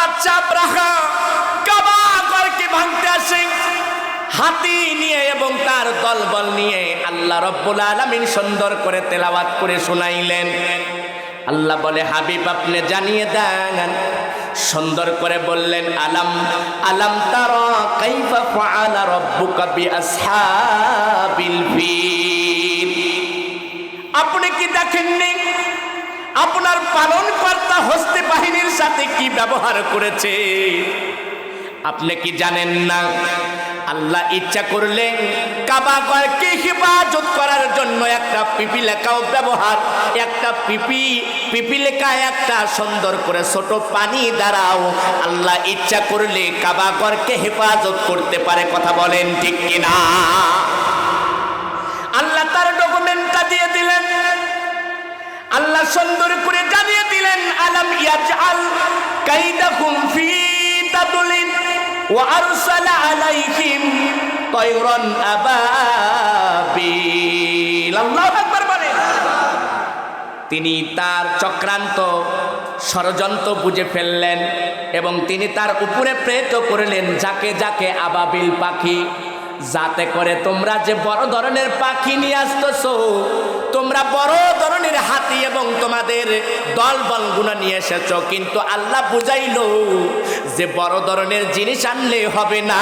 বাচ্চা আব্রাহা কাবা ঘরকে ভাঙতে আসে। হাতি নিয়ে এবং তার দলবল নিয়ে আল্লাহ রব্বুল আলামিন সুন্দর করে তেলাওয়াত করে শোনাইলেন। আল্লাহ বলে, হাবিব, আপনি জানিয়ে দেন। সুন্দর করে বললেন, আলাম আলাম তারা কাইফা ফাআলা রাব্বুকা বিআসহাবিল আপনি কি দেখেননি? আপনার পালন কর্তা হস্তে বাহিনীর সাথে কি ব্যবহার করেছে? আপনি কি জানেন না? আল্লাহ ইচ্ছা করলে কাবাগরকে হেফাজত করার জন্য একটা পিপিলেকাও ব্যবহার, একটা পিপি পিপিলেকা একটা সুন্দর করে ছোট পানি দ্বারাও আল্লাহ ইচ্ছা করলে কাবাগরকে হেফাজত করতে পারে, কথা বলেন ঠিক কিনা আল্লাহ তার ডকুমেন্টটা দিয়ে দিলেন আল্লাহ সুন্দর করে জানিয়ে দিলেন, আলাম ইয়াজআল কাইদাকুম ফি তাদলিন ওয়া আরসালা আলাইহিম তায়রান আবাবিল। আল্লাহু আকবার বলেন। তিনি তার চক্রান্ত ষড়যন্ত্র বুঝে ফেললেন এবং তিনি তার উপরে প্রেত করলেন, যাকে যাকে আবাবিল পাখি, যাতে করে তোমরা যে বড় ধরনের পাখি নিয়ে আসতেছো তোমরা বড় ধরনের হাতি এবং তোমাদের দল বলগুলো নিয়ে এসেছ, কিন্তু আল্লাহ বুঝাইল যে বড় ধরনের জিনিস আনলে হবে না।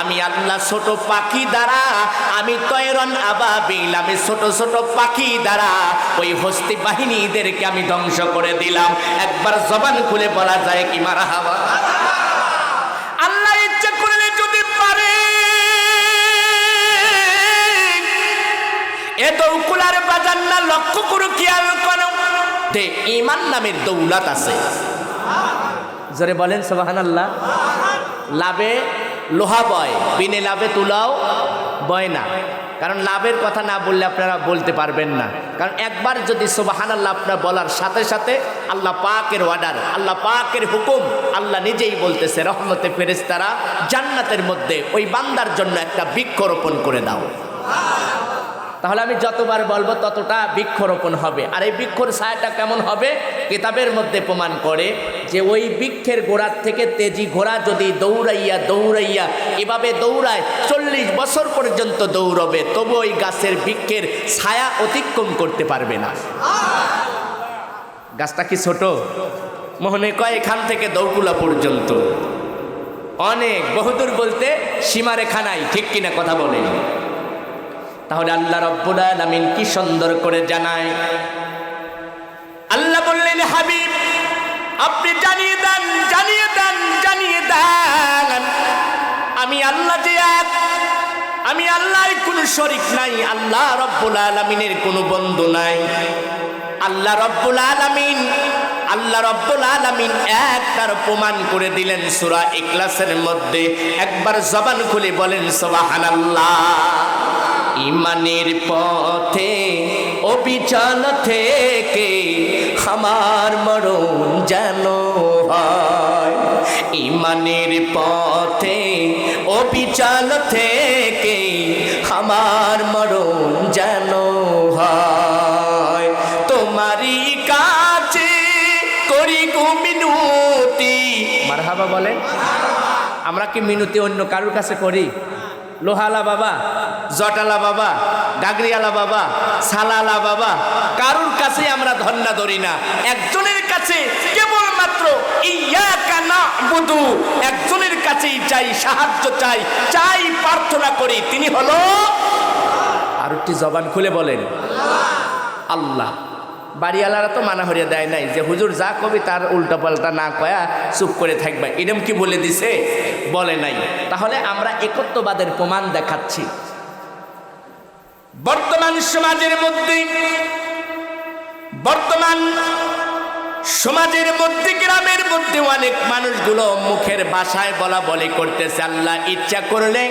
আমি আল্লাহ ছোট পাখি দ্বারা, আমি তৈরন আবাবিল, আমি ছোট ছোট পাখি দ্বারা ওই হস্তি বাহিনীদেরকে আমি ধ্বংস করে দিলাম। একবার জবান খুলে বলা যায় কি, মারা হাওয়া। এ দৌকুলার বাজার না লক্ষ্য করু খেয়াল করো? তে ইমান নামের দৌলত আছে। জোরে বলেন সোবাহান আল্লাহ লাভে লোহা বয়, বিনে লাভে তুলাও বয় না। কারণ লাভের কথা না বললে আপনারা বলতে পারবেন না। কারণ একবার যদি সোবাহান আল্লাহ আপনার বলার সাথে সাথে আল্লাহ পাকের অর্ডার আল্লাহ পাকের হুকুম আল্লাহ নিজেই বলতেছে, রহমতে ফেরেস তারা জান্নাতের মধ্যে ওই বান্দার জন্য একটা বৃক্ষরোপণ করে দাও। তাহলে আমি যতবার বলব ততটা বৃক্ষরোপণ হবে। আর এই বৃক্ষর ছায়াটা কেমন হবে? কিতাবের মধ্যে প্রমাণ করে যে ওই বৃক্ষের গোড়ার থেকে তেজি ঘোড়া যদি দৌড়াইয়া দৌড়াইয়া এভাবে দৌড়ায়, চল্লিশ বছর পর্যন্ত দৌড়বে, তবু ওই গাছের বৃক্ষের ছায়া অতিক্রম করতে পারবে না। গাছটা কি ছোট? মোহনে কয় এখান থেকে দৌড়কুলা পর্যন্ত। অনেক, বহুদূর বলতে সীমারেখা নাই, ঠিক কিনা কথা বলেন। তাহলে আল্লাহ রব্বুল আলামিন কি সুন্দর করে জানায়। আল্লাহ বললেন, হাবিব, আপনি জানিয়ে দেন জানিয়ে দেন জানিয়ে দেন। আমি আল্লাহ যে এক, আমি আল্লাহর কোনো শরিক নাই, আল্লাহ রব্বুল আলামিনের কোনো বন্ধু নাই। আল্লাহ রব্বুল আলামিন, আল্লাহ রব্বুল আলামিন এক তার প্রমাণ করে দিলেন সূরা ইখলাসের মধ্যে। একবার জবান খুলে বলেন, সুবহানাল্লাহ। ইমানের পথে, অবিচল থেকে আমার মরণ যেন হয়। ইমানের পথে, অবিচল থেকে আমার মরণ যেন হয়। তোমারই কাছে করি গো মিনতি। মারহাবা বলেন। আমরা কি মিনতি অন্য কারোর কাছে করি? লোহালা বাবা। জটালা বাবা, গাগরিয়ালা বাবা, সালালা বাবা, কারুর কাছে আমরা ধন্না ধরি না। একজনের কাছে কেবলমাত্র ইয়াকা নাবুদু, একজনের কাছেই চাই সাহায্য চাই চাই প্রার্থনা করি। তিনি হলো আর একটি জবান খুলে বলেন, আল্লাহ। বাড়িওয়ালারা তো মানা হরিয়া দেয় নাই যে, হুজুর, যা কবি তার উল্টা পাল্টা না কয়া চুপ করে থাকবে। এরম কি বলে দিছে? বলে নাই। তাহলে আমরা একত্ববাদের প্রমাণ দেখাচ্ছি। বর্তমান সমাজের মধ্যে, বর্তমান সমাজের মধ্যে, গ্রামের মধ্যে অনেক মানুষগুলো মুখের ভাষায় বলা বলি করতেছে, আল্লাহ ইচ্ছা করলে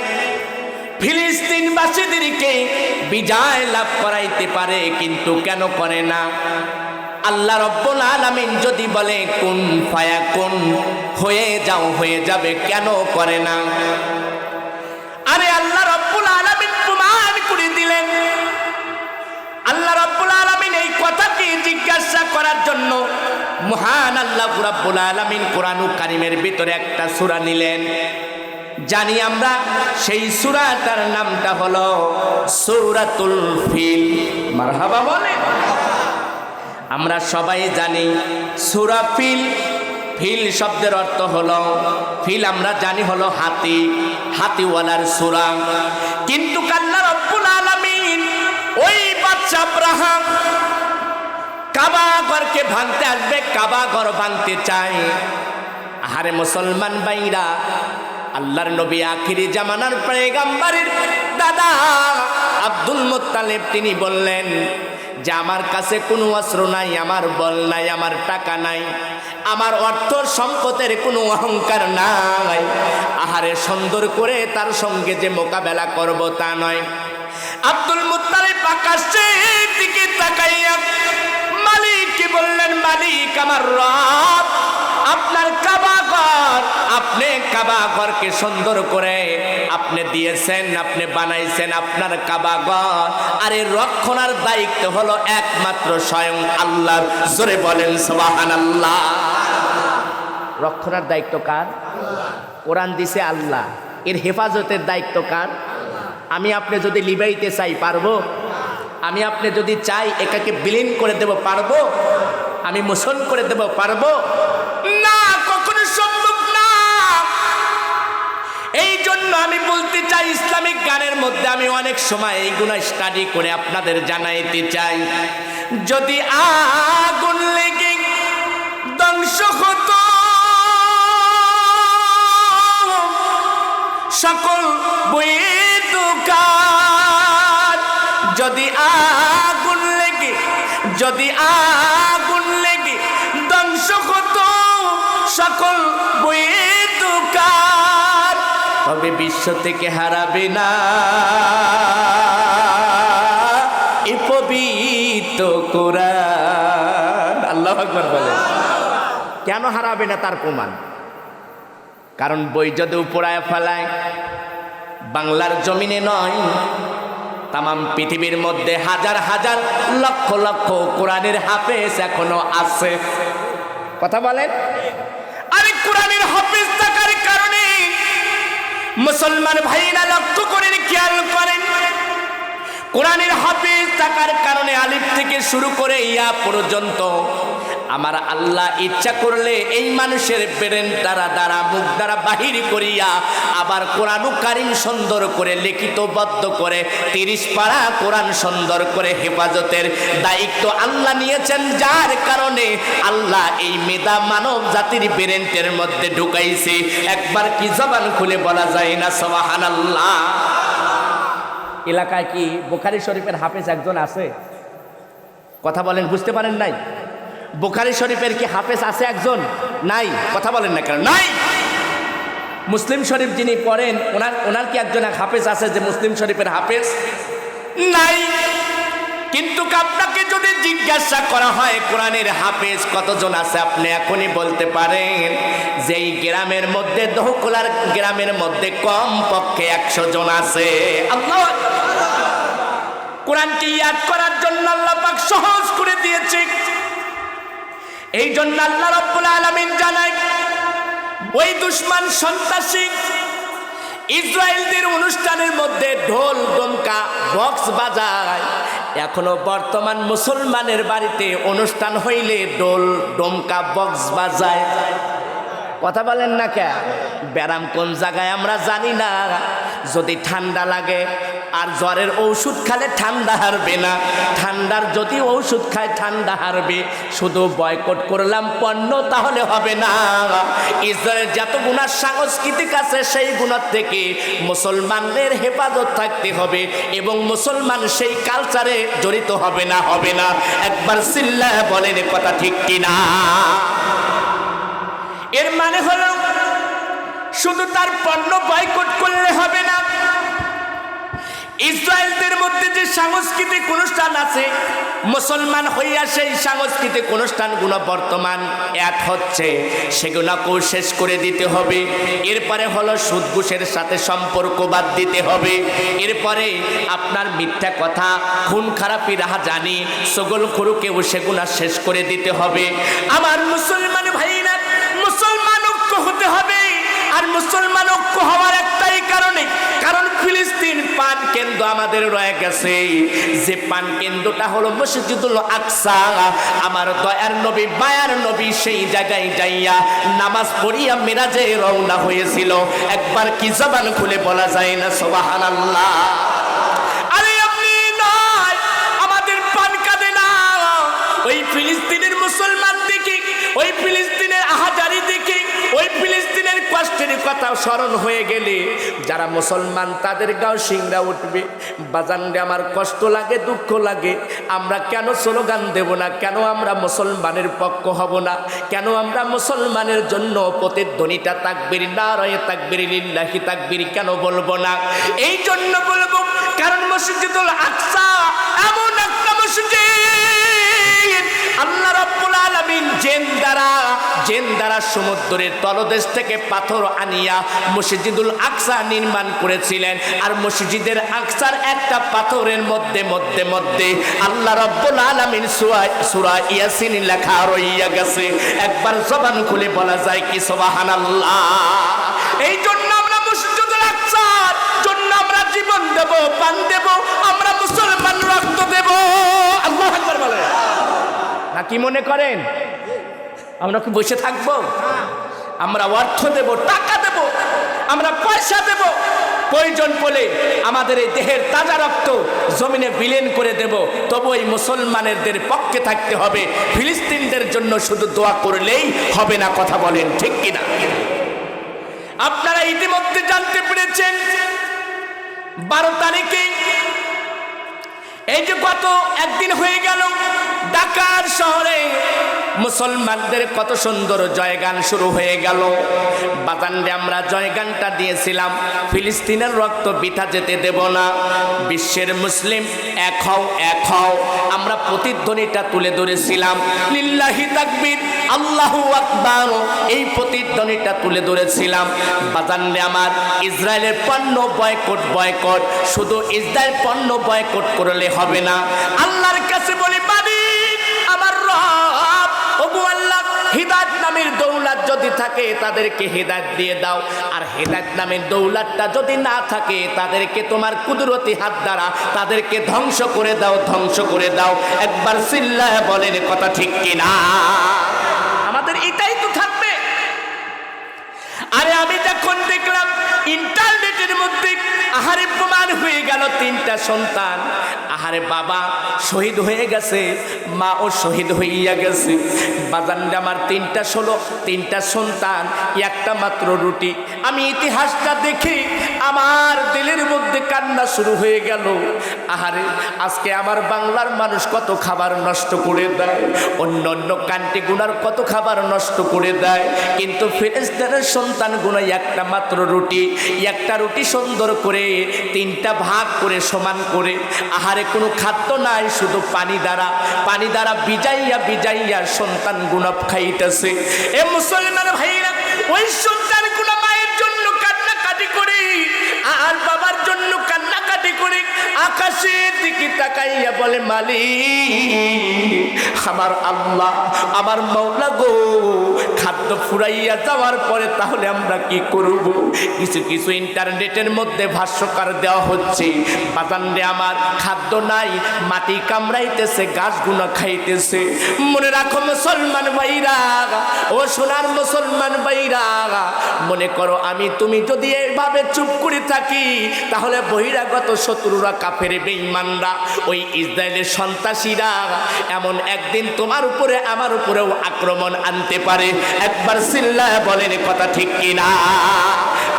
ফিলিস্তিনবাসীদেরকে বিজয় লাভ করাইতে পারে, কিন্তু কেন করে না? আল্লাহ রব্বুল আলামিন যদি বলে, কোন ফায়া কোন, হয়ে যাও, হয়ে যাবে কেন করে না? আরে আল্লাহ মহান আল্লাহ রাব্বুল আলামিন কোরআন কারিমের ভিতরে একটা সূরা নিলেন। জানি আমরা সেই সূরাটার নামটা হলো সূরাতুল ফিল। মারহাবা বলে? আমরা সবাই জানি সূরা ফিল। ফিল শব্দের অর্থ হলো, ফিল আমরা জানি হলো হাতি, হাতিওয়ালার সূরা। কিন্তু কাল্লা রব্বুল আলামিন, ওই বাচ্চা আব্রাহাম কাবা ঘরকে ভাঙতে আসবে, কাবা ঘর ভাঙতে চায়। আহারে মুসলমান বাইরা আল্লাহর নবী আখিরি জামানার পেগাম্বারের দাদা আব্দুল মুত্তালেব তিনি বললেন, যে আমার কাছে কোনো অস্ত্র নাই, আমার বল নাই, আমার টাকা নাই, আমার অর্থ সম্পদের কোনো অহংকার নাই। আহারে সুন্দর করে তার সঙ্গে যে মোকাবেলা করব তা নয়। আব্দুল মুত্তালিব আকাশের দিকে তাকাইয়া মালিককে বললেন মালিক আমার রব? আপনার কাবাঘর। আপনি কাবাঘরকে সুন্দর করে আপনি দিয়েছেন, আপনি বানাইছেন আপনার কাবাঘর। আর এর রক্ষণার দায়িত্ব হলো একমাত্র স্বয়ং আল্লাহর। জোরে বলেন সুবহান আল্লাহ রক্ষণার দায়িত্ব কার? কোরআন দিছে আল্লাহ। এর হেফাজতের দায়িত্ব কার? আমি আপনি যদি লিবাইতে চাই পারব? আমি আপনি যদি চাই এটাকে বিলীন করে দেব পারব? আমি মোশন করে দেব পারব? না, কখনো সম্ভব না। এই জন্য আমি বলতে চাই, ইসলামিক গানের মধ্যে আমি অনেক সময় এইগুলো স্টাডি করে আপনাদের জানাইতে চাই। যদি আগুন লেগে ধ্বংস হতো, সকল বইয়ের দোকান যদি আগুন লেগে, যদি আগুন লেগে, ধ্বংস হতো সকল বইয়ের দোকান। তবে বিশ্ব থেকে হারাবে না। এ পবিত্র কোরআন। আল্লাহ আকবর বলে। কেন হারাবে না তার প্রমাণ? কারণ বই যদি উপরায় ফেলায়, বাংলার জমিনে নয় তামাম পৃথিবীর মধ্যে হাজার হাজার লক্ষ লক্ষ কোরআনের হাফেজ এখনও আছে। কথা বলেন? আরে কোরআনের হাফেজ থাকার কারণে মুসলমান ভাইরা লক্ষ্য করেন, খেয়াল করেন, কোরআনের হাফিজ থাকার কারণে আলিফ থেকে শুরু করে ইয়া পর্যন্ত আমার আল্লাহ ইচ্ছা করলে এই মানুষের ব্রেন দ্বারা দ্বারা, মুখ দ্বারা বাহির করিয়া আবার কোরআন কারিম সুন্দর করে লিখিতবদ্ধ করে তিরিশ পাড়া কোরআন সুন্দর করে হেফাজতের দায়িত্ব আল্লাহ নিয়েছেন, যার কারণে আল্লাহ এই মেধা মানব জাতির ব্রেনটের মধ্যে ঢুকাইছে। একবার কি জবান খুলে বলা যায় না? সবাহান আল্লাহ এলাকায় কি বোখারি শরীফের হাফেজ একজন আছে? কথা বলেন, বুঝতে পারেন নাই? বোখারি শরীফের কি হাফেজ আছে একজন? নাই। কথা বলেন না কেন? নাই! মুসলিম শরীফ যিনি পড়েন, ওনার ওনার কি একজন এক হাফেজ আছে যে মুসলিম শরীফের হাফেজ? নাই! কিন্তু আপনাকে যদি জিজ্ঞাসা করা হয়, কোরআনের হাফেজ কতজন আছে আপনি এখনই বলতে পারেন যে এই গ্রামের মধ্যে, দহকুলার গ্রামের মধ্যে কম পক্ষে একশো জন আছে। কোরআনকে ইয়াদ করার জন্য আল্লাহ পাক সহজ করে দিয়েছে। এই জন্য আল্লাহ রব্বুল আলামিন জানায়, ওই দুশ্মন সন্ত্রাসী ইসরায়েলদের অনুষ্ঠানের মধ্যে ঢোল, ডমকা, বক্স বাজায়। এখনও বর্তমান মুসলমানের বাড়িতে অনুষ্ঠান হইলে ডোল ডমকা, বক্স বাজায়। কথা বলেন না কে ব্যারাম কোন জায়গায় আমরা জানি না। যদি ঠান্ডা লাগে আর জ্বরের ঔষধ খালে ঠান্ডা হারবে না। ঠান্ডার যদি ঔষধ খায়, ঠান্ডা হারবে। শুধু বয়কট করলাম পণ্য, তাহলে হবে না। ইসরায়েলের যত গুণার সাংস্কৃতিক আছে, সেই গুণার থেকে মুসলমানদের হেফাজত থাকতে হবে এবং মুসলমান সেই কালচারে জড়িত হবে না হবে না। একবার সিল্লা বলেন কথা ঠিক কিনা? এর মানে হলো, শুধু তার পণ্য বয়কট করলে হবে না ইসরায়েলদের মধ্যে যে সাংস্কৃতিক অনুষ্ঠান আছে, মুসলমান হইয়া সেই সাংস্কৃতিক অনুষ্ঠানগুলো বর্তমান এক হচ্ছে। সেগুলোকেও শেষ করে দিতে হবে। এরপরে হলো সুদ ঘুষের সাথে সম্পর্ক বাদ দিতে হবে। এরপরে আপনার মিথ্যা কথা, খুন খারাপি রাহা জানি, সগল খরুকেও সেগুলা শেষ করে দিতে হবে। আমার মুসলমান ভাইরা, মুসলমান ঐক্য হতে হবে। আর মুসলমান ঐক্য হওয়ার একটাই কারণে, কারণ ফিলিস্তিন পান কেন্দ্র আমাদের রয়ে গেছে। যে পান কেন্দ্রটা হলো মসজিদুল আকসা। আমার দয়ার নবী, মায়ার নবী সেই জায়গায় যাইয়া নামাজ পড়িয়া মিরাজে রওনা হয়েছিল। একবার কি জবান খুলে বলা যায় না? সুবহানাল্লাহ। আরে আপনি নয় আমাদের পান কাঁদে না। ওই ফিলিস্তিনের মুসলমান দেখি ওই ওই ফিলিস্তিনের কষ্টের কথা স্মরণ হয়ে গেলে যারা মুসলমান তাদের গাও সিংরা উঠবে। বাজানরে আমার কষ্ট লাগে, দুঃখ লাগে। আমরা কেন স্লোগান দেব না? কেন আমরা মুসলমানের পক্ষ হব না? কেন আমরা মুসলমানের জন্য প্রতিধ্বনিটা তাকবির না রয়ে তাকবির, লিল্লাহি তাকবির কেন বলব না? এই জন্য বলব, কারণ মসজিদুল আকসা এমন একটা মসজিদ। আল্লাহ রাব্বুল আলামিন জেন দ্বারা জেন দ্বারা সমুদ্রের তলদেশ থেকে পাথর আনিয়া মসজিদুল আকসা নির্মাণ করেছিলেন। আর মসজিদের আকসার একটা পাথরের মধ্যে মধ্যে মধ্যে আল্লাহ রাব্বুল আলামিন সূরা সূরা ইয়াসিন লেখা রইয়া গেছে। একবার জবান খুলে বলা যায় কি, সুবহানাল্লাহ। এই জন্য আমরা মসজিদুল আকসার, জন্য আমরা জীবন দেব পান দেব কি মনে করেন? আমরা কি বসে থাকব? আমরা অর্থ দেব, টাকা দেব, আমরা পয়সা দেব। প্রয়োজন বলে আমাদের এই দেহের তাজা রক্ত জমিনে বিলীন করে দেব। তবু এই মুসলমানেরদের পক্ষে থাকতে হবে। ফিলিস্তিনদের জন্য শুধু দোয়া করলেই হবে না কথা বলেন, ঠিক কিনা আপনারা ইতিমধ্যে জানতে পেরেছেন, বারো তারিখে এই যে গত একদিন হয়ে গেল ঢাকার শহরে মুসলমানদের কত সুন্দর জয়গান শুরু হয়ে গেল। বাজানরে আমরা জয়গানটা দিয়েছিলাম। ফিলিস্তিনের রক্ত বিথা যেতে দেব না। বিশ্বের মুসলিম, এক হও এক হও। আমরা প্রতিধ্বনিটা তুলে ধরেছিলাম। লিল্লাহি তাকবীর, আল্লাহু আকবার। এই প্রতিধ্বনিটা তুলে ধরেছিলাম। বাজানরে আমার ইসরায়েলের পণ্য বয়কট বয়কট। শুধু ইসরায়েল পণ্য বয়কট করলে হবে না। আল্লাহর কাছে বলি হিদায়ত নামের দৌলাত যদি থাকে, তাদেরকে হেদায়ত দিয়ে দাও। আর হেদায়ত নামের দৌলাতটা যদি না থাকে, তাদেরকে তোমার কুদরতি হাত দ্বারা তাদেরকে ধ্বংস করে দাও, ধ্বংস করে দাও। একবার চিল্লায় বলেন, কথা ঠিক কিনা? আমাদের এটাই তো থাকবে। আরে আমি যখন দেখলাম ইন্টারনেটের মধ্যে আহারে প্রমাণ হয়ে গেল তিনটা সন্তান। আহারে বাবা শহীদ হয়ে গেছে মা ও শহীদ হইয়া গেছে। বাজানটা আমার তিনটা ষোলো, তিনটা সন্তান, একটা মাত্র রুটি। আমি ইতিহাসটা দেখি আমার দিলের মধ্যে কান্না শুরু হয়ে গেল। আহারে, আজকে আমার বাংলার মানুষ কত খাবার নষ্ট করে দেয়, অন্য অন্য কান্ট্রি গুনার কত খাবার নষ্ট করে দেয়। কিন্তু ফেরেস্তানের সন্তান গুনাই একটা মাত্র রুটি, একটা রুটি সুন্দর করে তিনটা ভাগ করে সমান করে। আহারে কোনো খাদ্য নাই, শুধু পানি দ্বারা। পানি দ্বারা বিজাইয়া বিজাইয়া সন্তান গুণা খাইতেছে। এ মুসলমান ভাইরা, ওই সন্তান গুণা মায়ের জন্য কান্নাকাটি করে, আর বাবার জন্য কান্নাকাটি করে, আকাশের দিকে তাকাইয়া বলে, মালিক, আমার আল্লাহ, আমার মৌলা গো খাদ্য ফুরাইয়া যাওয়ার পরে তাহলে আমরা কি করব? কিছু কিছু ইন্টারনেটের মধ্যে ভাষ্যকার দেওয়া হচ্ছে বাতানরে আমার খাদ্য নাই, মাটি কামড়াইতেছে, গাছগুলো খাইতেছে। মনে রাখো মুসলমান ভাইরা, ও সোনার মুসলমান ভাইরা, মনে করো আমি তুমি যদি এইভাবে চুপ করে থাকি, তাহলে বহিরাগত শত্রুরা, কাফের বেঈমানরা, ওই ইসরায়েলের সন্ত্রাসীরা, এমন একদিন তোমার উপরে, আমার উপরেও আক্রমণ আনতে পারে। একবার সিল্লা বলেন কথা ঠিক কিনা?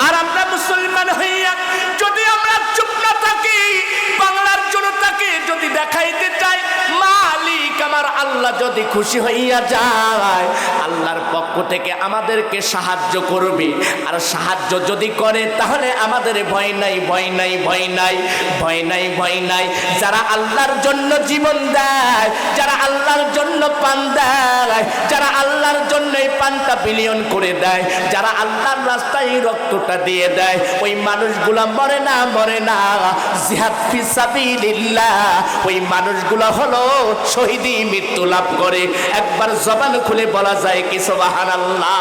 আর আমরা মুসলমান হইয়া যদি আমরা চুপ না থাকি, বাংলার জনতাকে যদি দেখাইতে আমার আল্লাহ যদি খুশি হইয়া যায়, আল্লাহর পক্ষ থেকে আমাদেরকে সাহায্য করবে। আর সাহায্য যদি করে, তাহলে আমাদের ভয় নাই ভয় নাই ভয় নাই ভয় নাই ভয় নাই। যারা আল্লাহর জন্য জীবন দেয়, যারা আল্লাহর জন্য পান দেয়, যারা আল্লাহর জন্য এই পানটা বিলিয়ন করে দেয়, যারা আল্লাহর রাস্তায় রক্তটা দিয়ে দেয়, ওই মানুষগুলা মরে না মরে না। জিহাদ ফি সাবিলিল্লাহ, ওই মানুষগুলো হলো শহীদি মৃত্যু লাভ করে। একবার জবান খুলে বলা যায় কি, সুবহানাল্লাহ।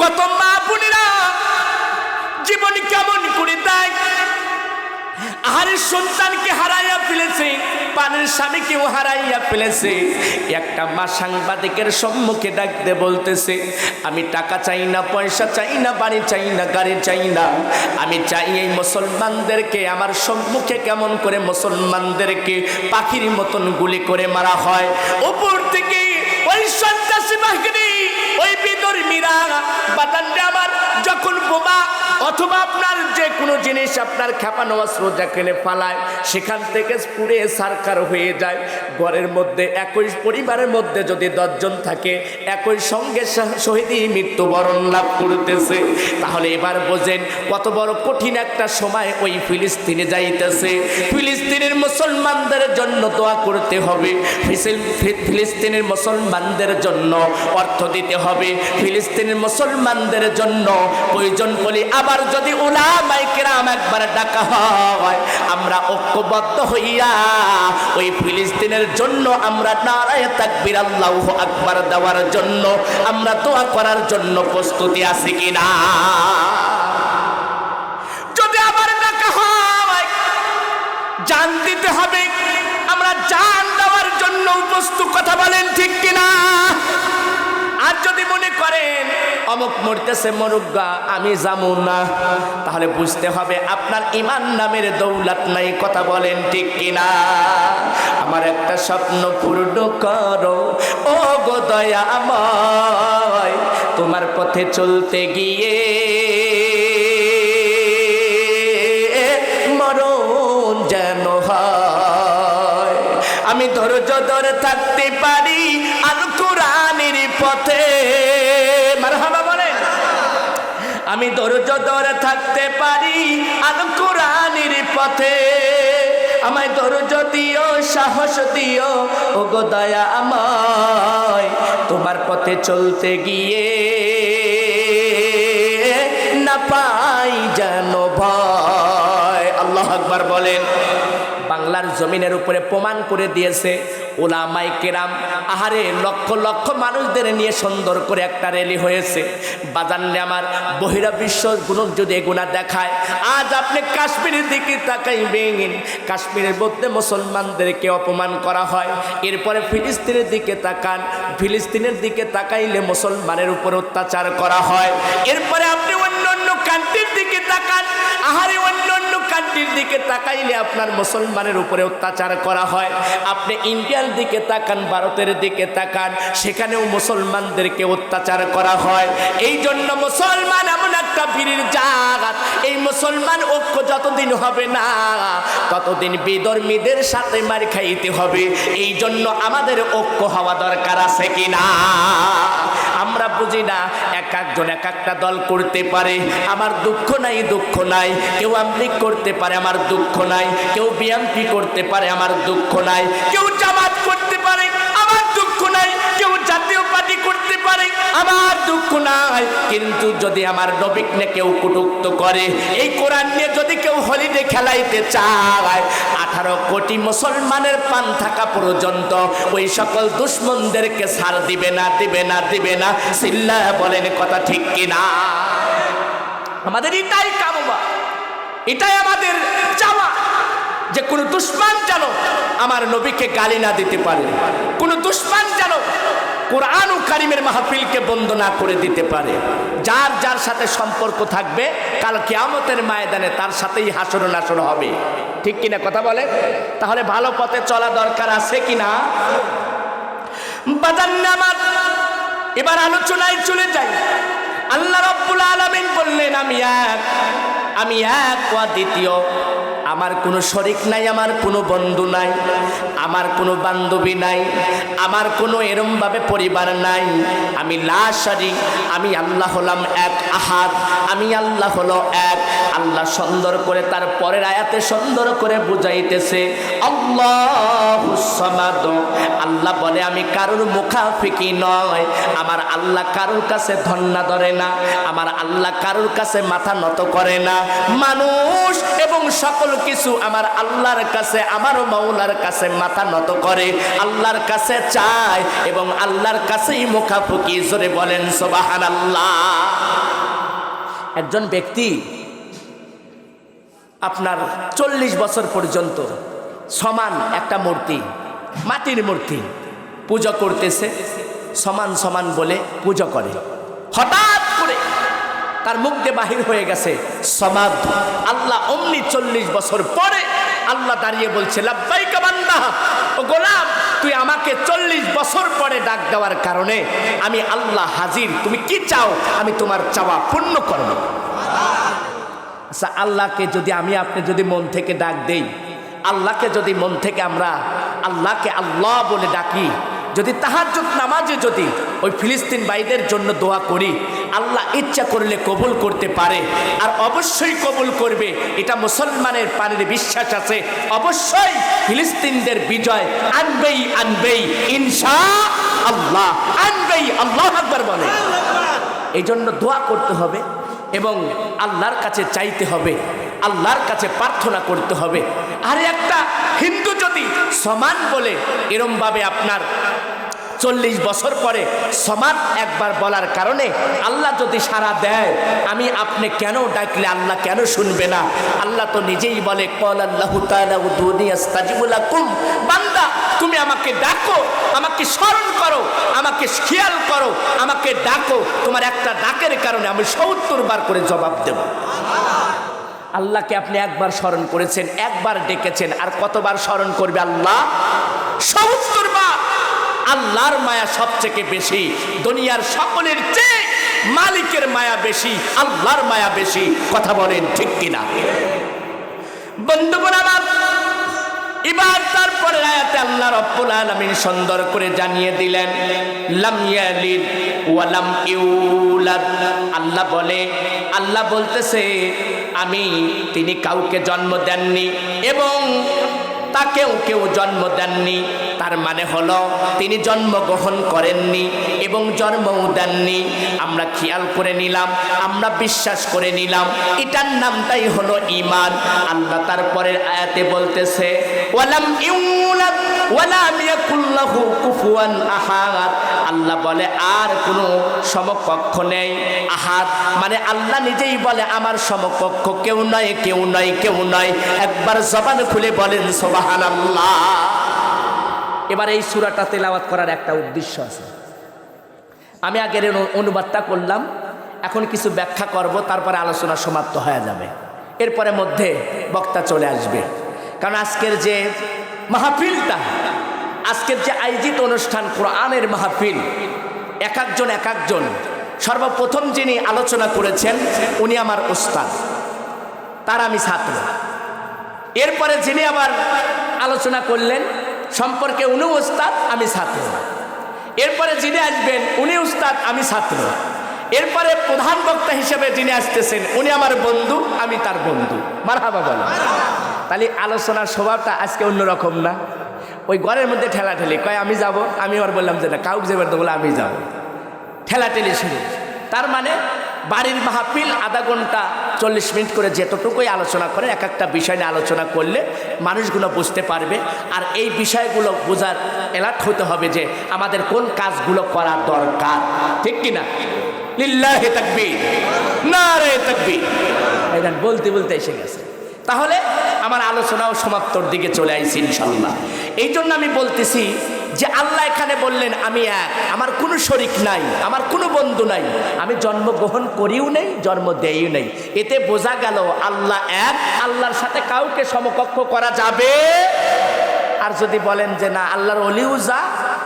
কত মা বোনেরা জীবন কেমন করে দেয়? আহারের সন্তানকে হারাইয়া ফেলেছে, পানের স্বামীকেও হারাইয়া ফেলেছে। একটা মা সাংবাদিকের সম্মুখে ডাকতে বলতেছে, আমি টাকা চাই না, পয়সা চাই না, বাড়ি চাই না, গাড়ি চাই না। আমি চাই এই মুসলমানদেরকে, আমার সম্মুখে কেমন করে মুসলমানদেরকে পাখির মতন গুলি করে মারা হয়। উপর থেকে ওই সন্ত্রাসী বাহিনী যে কোনো জিনিস আপনার সেখান থেকে থাকে মৃত্যুবরণ লাভ করতেছে। তাহলে এবার বোঝেন কত বড় কঠিন একটা সময় ওই ফিলিস্তিনে যাইতেছে। ফিলিস্তিনের মুসলমানদের জন্য দোয়া করতে হবে। ফিলিস্তিনের মুসলমানদের জন্য অর্থ দিতে হবে। ফিলিস্তিনের মুসলমানদের জন্য প্রয়োজন বলি, আবার যদি উলামাই কেরাম একবার ডাকা হয়, আমরা ঐক্যবদ্ধ হইয়া ওই ফিলিস্তিনের জন্য আমরা নারায় তাকবির আল্লাহ আকবার দেওয়ার জন্য, আমরা দোয়া করার জন্য প্রস্তুতি আছি কিনা? যদি আবার ডাকা হয়, জান দিতে হবে, আমরা জান দেওয়ার জন্য উপস্থিত, কথা বলেন ঠিক কিনা? আর যদি মনে করেন, অমুক মরতেছে মরুগা আমি যাব না। তাহলে বুঝতে হবে আপনার ইমান নামের দৌলত নাই, কথা বলেন ঠিক কিনা? আমার একটা স্বপ্ন পূর্ণ করো ও গো তোমার পথে চলতে গিয়ে মরণ যেন হয়। আমি ধৈর্য ধরে থাকতে পারি আমি ধৈর্য ধরে থাকতে পারি আল কোরআনের পথে। আমায় ধৈর্য দিও, সাহস দিও ও গো দয়া আমায়। তোমার পথে চলতে গিয়ে না পাই যেন ভয়। আল্লাহ আকবার বলেন। বাংলার জমিনের উপরে প্রমাণ করে দিয়েছে। ওলামাই কেরাম আহারে লক্ষ লক্ষ মানুষদের নিয়ে সুন্দর করে একটা র্যালি হয়েছে। বাজানলে আমার বহিরা বিশ্ব গুণ যদি এগুনা দেখায়, আজ আপনি কাশ্মীরের দিকে তাকাইবেন। কাশ্মীরের মধ্যে মুসলমানদেরকে অপমান করা হয়। এরপরে ফিলিস্তিনের দিকে তাকান, ফিলিস্তিনের দিকে তাকাইলে মুসলমানের উপর অত্যাচার করা হয়। এরপরে আপনি অন্য অন্য কান্ট্রির দিকে তাকান, আহারে দিকে তাকাইলে আপনার মুসলমানের উপরে অত্যাচার করা হয়। আপনি ইন্ডিয়ার দিকে তাকান, ভারতের দিকে তাকান, সেখানেও মুসলমানদেরকে অত্যাচার করা হয়। এই জন্য মুসলমান এমন একটা ভিড়ির জাগাত এই মুসলমান ঐক্য যতদিন হবে না, ততদিন বিধর্মীদের সাথে মার খাইতে হবে। এই জন্য আমাদের ঐক্য হওয়া দরকার আছে কিনা? বুঝি না, এক একজন এক একটা দল করতে পারে। আমার দুঃখ নাই দুঃখ নাই। কেউ আমলিক করতে পারে, আমার দুঃখ নাই। কেউ বিএমপি করতে পারে, আমার দুঃখ নাই। কেউ জামাত করতে পারে আমার দুঃখ নাই কেউ জাতীয় পার্টি করতে পারে, আমার দুঃখ নাই। কিন্তু যদি আমার নবিক নিয়ে কেউ কুটুক্ত করে, এই কোরআন নিয়ে যদি কেউ হলিডে খেলাইতে চায়, আঠারো কোটি মুসলমানের পান থাকা পর্যন্ত ওই সকল দুশ্মনদেরকে ছাড় দিবে না দিবে না দিবে না। সিল্লা বলেন কথা ঠিক কিনা? আমাদের এটাই কামবা এটাই আমাদের চাওয়া যে কোনো দুশ্মন যেন আমার নবীকে গালি না দিতে পারে। কোনো দুশ্মন যেন কোরআন ও কারিমের মাহফিলকে বন্ধ না করে দিতে পারে। যার যার সাথে সম্পর্ক থাকবে, কাল কেয়ামতের ময়দানে তার সাথেই হাসর নাসর হবে। ঠিক কিনা কথা বলে? তাহলে ভালো পথে চলা দরকার আছে কিনা? নামাজ। এবার আলোচনায় চলে যাই। আল্লাহ রব্বুল আলামিন বললেন, আমি এক আমি এক দ্বিতীয়। আমার কোনো শরিক নাই, আমার কোনো বন্ধু নাই, আমার কোনো বান্ধবী নাই, আমার কোনো এরমভাবে পরিবার নাই। আমি লাশারি আমি আল্লাহ হলাম এক আহাদ, আমি আল্লাহ হলো এক। আল্লাহ সুন্দর করে তার পরের আয়াতে সুন্দর করে বুঝাইতেছে আল্লাহ বলে, আমি কারোর মুখাফিকি নয়, আমার আল্লাহ কারোর কাছে ধন্না ধরে না, আমার আল্লাহ কারোর কাছে মাথা নত করে না। মানুষ এবং সকল কিছু আমার আল্লাহর কাছে আমার মৌলার কাছে মাথা নত করে। আল্লাহর কাছে চায় এবং আল্লাহর কাছেই মুখাফুকি জোরে বলেন সোবাহান আল্লাহ একজন ব্যক্তি আপনার চল্লিশ বছর পর্যন্ত সমান একটা মূর্তি, মাটির মূর্তি, পূজা করতেছে, সমান সমান বলে পুজো করে। হঠাৎ তার মুখ দিয়ে বাহির হয়ে গেছে। সমাদ আল্লাহ অমনি চল্লিশ বছর পরে আল্লাহ দাঁড়িয়ে বলছে, লাব্বাইকা বান্দা, ও গোলাম, তুই আমাকে চল্লিশ বছর পরে ডাক দেওয়ার কারণে আমি আল্লাহ হাজির। তুমি কি চাও? আমি তোমার চাওয়া পূর্ণ করব। আচ্ছা আল্লাহকে যদি আমি আপনি যদি মন থেকে ডাক দেই, আল্লাহকে যদি মন থেকে আমরা আল্লাহকে আল্লাহ বলে ডাকি যদি তাহাজ্জুদ নামাজে যদি ওই ফিলিস্তিন ভাইদের জন্য দোয়া করি, আল্লাহ ইচ্ছা করলে কবুল করতে পারে। আর অবশ্যই কবুল করবে, এটা মুসলমানের পানির বিশ্বাস আছে। অবশ্যই ফিলিস্তিনদের বিজয় আনবেই আনবেই ইনশা আল্লাহ আনবেই, আল্লাহ আকবার বলে। এই জন্য দোয়া করতে হবে এবং আল্লাহর কাছে চাইতে হবে, আল্লাহর কাছে প্রার্থনা করতে হবে। আর একটা হিন্দু যদি সমান বলে, এরমভাবে আপনার চল্লিশ বছর পরে সমান একবার বলার কারণে আল্লাহ যদি সারা দেয়, আমি আপনি কেন ডাকলে আল্লাহ কেন শুনবে না? আল্লাহ তো নিজেই বলে কল আল্লাহ কুম বান্দা, তুমি আমাকে ডাকো, আমাকে স্মরণ করো, আমাকে খেয়াল করো, আমাকে ডাকো। তোমার একটা ডাকের কারণে আমি সত্তর বার করে জবাব দেব। আল্লাহকে আপনি একবার স্মরণ করেছেন, একবার ডেকেছেন, আর কতবার স্মরণ করবে আল্লাহ? আল্লাহর মায়া সবথেকে বেশি, দুনিয়ার সকলের চেয়ে মালিকের মায়া বেশি, আল্লাহর মায়া বেশি। কথা বলেন ঠিক কিনা? বন্ধুগণ, আমার এবার তারপরে আয়াতে আল্লাহ রব্বুল আলামিন সুন্দর করে জানিয়ে দিলেন, লাম ইয়ালিদ ওয়া লাম ইউলাদ। আল্লাহ বলে, আল্লাহ বলতেছে, আমি, তিনি কাউকে জন্ম দেননি এবং তাকেও কেউ জন্ম দেননি। তার মানে হলো তিনি জন্মগ্রহণ করেননি এবং জন্মও দেননি। আমরা খেয়াল করে নিলাম, আমরা বিশ্বাস করে নিলাম, এটার নামটাই হলো ইমান আল্লাহ তারপরের আয়াতে বলতেছে, ওয়ালাম ইউলাদ ওয়ালাম ইয়াকুল্লাহু কুফুয়ান আহাদ। আল্লাহ বলে, আর কোনো সমকক্ষ নেই, আহাদ। মানে আল্লাহ নিজেই বলে, আমার সমকক্ষ কেউ নয় কেউ নয় কেউ নয়। একবার জবান খুলে বলেন, সুবহানাল্লাহ। এবার এই সুরাটা তেলাওয়াত করার একটা উদ্দেশ্য আছে। আমি আগের অনু- অনুবাদটা করলাম, এখন কিছু ব্যাখ্যা করব, তারপরে আলোচনা সমাপ্ত হয়ে যাবে। এরপরে মধ্যে বক্তা চলে আসবে। কারণ আজকের যে মাহফিলটা, আজকের যে আয়োজিত অনুষ্ঠান কোরআনের মাহফিল, এক একজন এক একজন, সর্বপ্রথম যিনি আলোচনা করেছেন, উনি আমার ওস্তাদ। তার আমি ছাত্র। এরপরে যিনি আবার আলোচনা করলেন সম্পর্কে উনি উস্তাদ, আমি ছাত্র। এরপরে যিনি আসবেন, উনি উস্তাদ, আমি ছাত্র। এরপরে প্রধান বক্তা হিসেবে যিনি আসতেছেন, উনি আমার বন্ধু, আমি তার বন্ধু। মার মারহাবা বলো তাহলে আলোচনার স্বভাবটা আজকে অন্যরকম না। ওই ঘরের মধ্যে ঠেলা ঠেলি কয়, আমি যাব? আমি আবার বললাম যে না, কাউকে যাবার তো বলে আমি যাব। ঠেলাঠেলি শুরু। তার মানে বাড়ির মাহফিল আধা ঘণ্টা চল্লিশ মিনিট করে যেতটুকুই আলোচনা করে এক একটা বিষয় নিয়ে আলোচনা করলে মানুষগুলো বুঝতে পারবে। আর এই বিষয়গুলো বোঝার এলার্ট হতে হবে যে আমাদের কোন কাজগুলো করা দরকার ঠিক কিনা লিল্লাহে তাকবীর নারে তাকবীর। এই দেন, বলতে বলতে এসে গেছে। তাহলে আমার আলোচনাও সমাপ্তর দিকে চলে আইছি ইনশাল্লাহ এই জন্য আমি বলতেছি যে আল্লাহ এখানে বললেন, আমি এক আমার কোনো শরিক নাই, আমার কোনো বন্ধু নাই, আমি জন্মগ্রহণ করিও নেই, জন্ম দেইও নেই। এতে বোঝা গেল আল্লাহ এক, আল্লাহর সাথে কাউকে সমকক্ষ করা যাবে। আর যদি বলেন যে, না, আল্লাহর অলিও যা,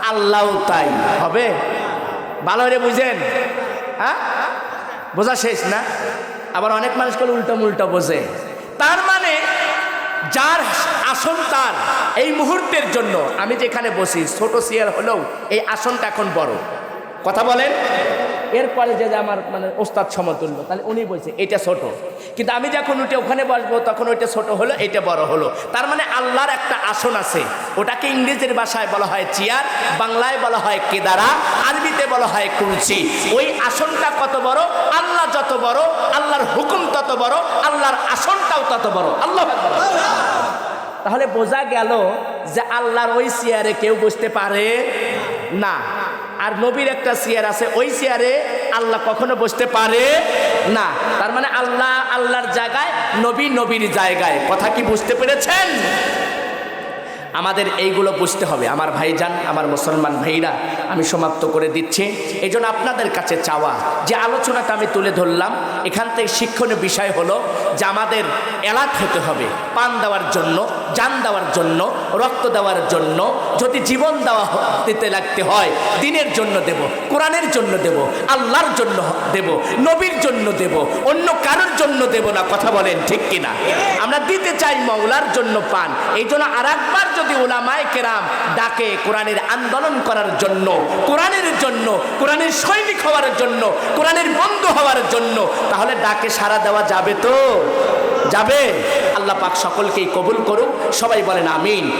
আল্লাহও তাই। হবে? ভালো করে বুঝেন? হ্যাঁ? বোঝা শেষ না? আবার অনেক মানুষ করে উল্টো উল্টো বোঝে। তার মানে যার আসন তার। এই মুহূর্তের জন্য আমি যেখানে বসি, ছোট চেয়ার হলেও এই আসনটা এখন বড়। কথা বলেন? এরপরে যে আমার মানে ওস্তাদ সমতুল্য, তাহলে উনি বলছে, এটা ছোট। কিন্তু আমি যখন উঠে ওখানে বসবো, তখন ওইটা ছোট হলো, এটা বড় হলো। তার মানে আল্লাহর একটা আসন আছে। ওটাকে ইংরেজির ভাষায় বলা হয় চেয়ার, বাংলায় বলা হয় কেদারা, আরবিতে বলা হয় কুলসি ওই আসনটা কত বড়? আল্লাহ যত বড়, আল্লাহর হুকুম তত বড়, আল্লাহর আসনটাও তত বড়। আল্লাহ তাহলে বোঝা গেল যে আল্লাহর ওই চেয়ারে কেউ বসতে পারে না। আর নবীর একটা চেয়ার আছে, ওই চেয়ারে আল্লাহ কখনো বসতে পারে না। তার মানে আল্লাহ আল্লাহর জায়গায়, নবী নবীর জায়গায়। কথা কি বুঝতে পেরেছেন? আমাদের এইগুলো বুঝতে হবে। আমার ভাইজান, আমার মুসলমান ভাইরা আমি সমাপ্ত করে দিচ্ছি। এই আপনাদের কাছে চাওয়া, যে আলোচনাটা আমি তুলে ধরলাম, এখান থেকে শিক্ষণীয় বিষয় হলো যে আমাদের এলাট হতে হবে, পান দেওয়ার জন্য, জান দেওয়ার জন্য, রক্ত দেওয়ার জন্য। যদি জীবন দেওয়া দিতে লাগতে হয়, দিনের জন্য দেব, কোরআনের জন্য দেব, আল্লাহর জন্য দেব, নবীর জন্য দেব, অন্য কারোর জন্য দেব না, কথা বলেন ঠিক কিনা? আমরা দিতে চাই মৌলার জন্য পান। এই জন্য আর একবার যদি ওলামায় কেরাম ডাকে কোরআনের আন্দোলন করার জন্য, কোরআনের জন্য, কোরআনের সৈনিক হওয়ার জন্য, কোরআনের বন্ধু হওয়ার জন্য, তাহলে ডাকে সাড়া দেওয়া যাবে তো? যাবে? আল্লাহ পাক সকলকেই কবুল করুক, সবাই বলেন আমিন।